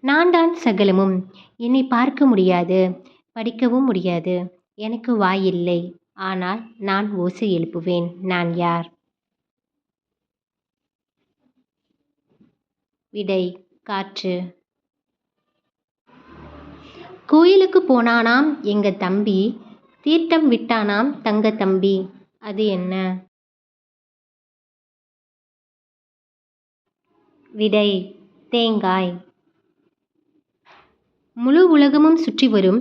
நான் தான் சகலமும். என்னை பார்க்க முடியாது படிக்கவும் முடியாது. எனக்கு வாய் இல்லை. ஆனால் நான் ஓசை எழுப்புவேன். நான் யார்? விடை காற்று. கோயிலுக்கு போனானாம் எங்க தம்பி. தீர்த்தம் விட்டானாம் தங்க தம்பி. அது என்ன? விடை தேங்காய். முழு உலகமும் சுற்றி வரும்.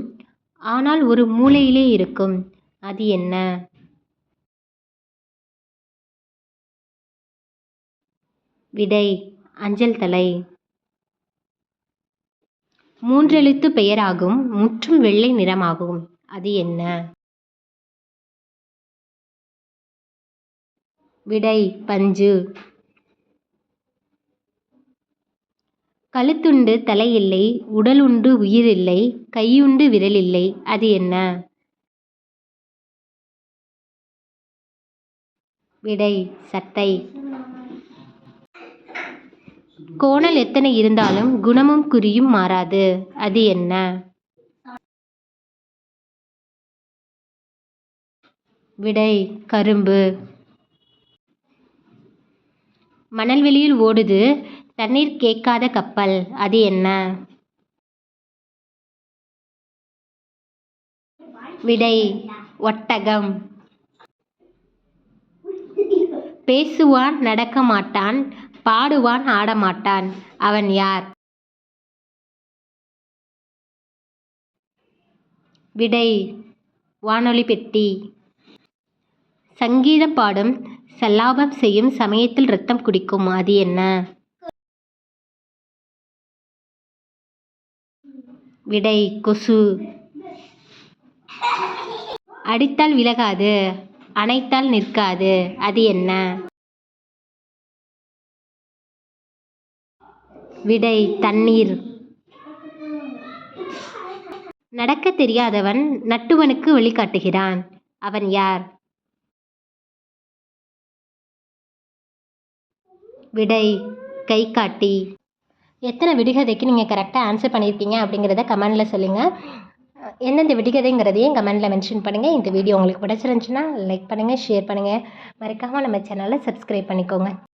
ஆனால் ஒரு மூலையிலே இருக்கும். அது என்ன? விடை அஞ்சல் தலை. மூன்றெழுத்து பெயராகும். முற்றும் வெள்ளை நிறமாகும். அது என்ன? விடை பஞ்சு. கழுத்துண்டு தலையில்லை உடலுண்டு உயிரில்லை கையுண்டு விரலில்லை அது என்ன? விடை சட்டை. கோணல் எத்தனை இருந்தாலும் குணமும் குறியும் மாறாது. அது என்ன? விடை கரும்பு. மணல்வெளியில் ஓடுது தண்ணீர் கேட்காத கப்பல் அது என்ன? விடை ஒட்டகம். பேசுவான் நடக்க மாட்டான் பாடுவான் ஆடமாட்டான் அவன் யார்? விடை வானொலி பெட்டி. சங்கீதம் பாடும் சல்லாபம் செய்யும் சமயத்தில் ரத்தம் குடிக்கும் அது என்ன? விடை கொசு. அடித்தால் விலகாது அணைத்தால் நிற்காது அது என்ன? விடை தண்ணீர். நடக்க தெரியாதவன் நட்டுவனுக்கு வழிகாட்டுகிறான். அவன் யார்? விடை கை காட்டி. எத்தனை விடுகதைக்கு நீங்கள் கரெக்டாக ஆன்சர் பண்ணியிருக்கீங்க அப்படிங்கிறத கமெண்டில் சொல்லுங்கள் எந்தெந்த விடுகதைங்கிறதையும் கமெண்டில் மென்ஷன் பண்ணுங்கள் இந்த வீடியோ உங்களுக்கு பிடிச்சிருந்துச்சுன்னா லைக் பண்ணுங்கள் ஷேர் பண்ணுங்கள் மறக்காமல் நம்ம சேனலை சப்ஸ்கிரைப் பண்ணிக்கோங்க.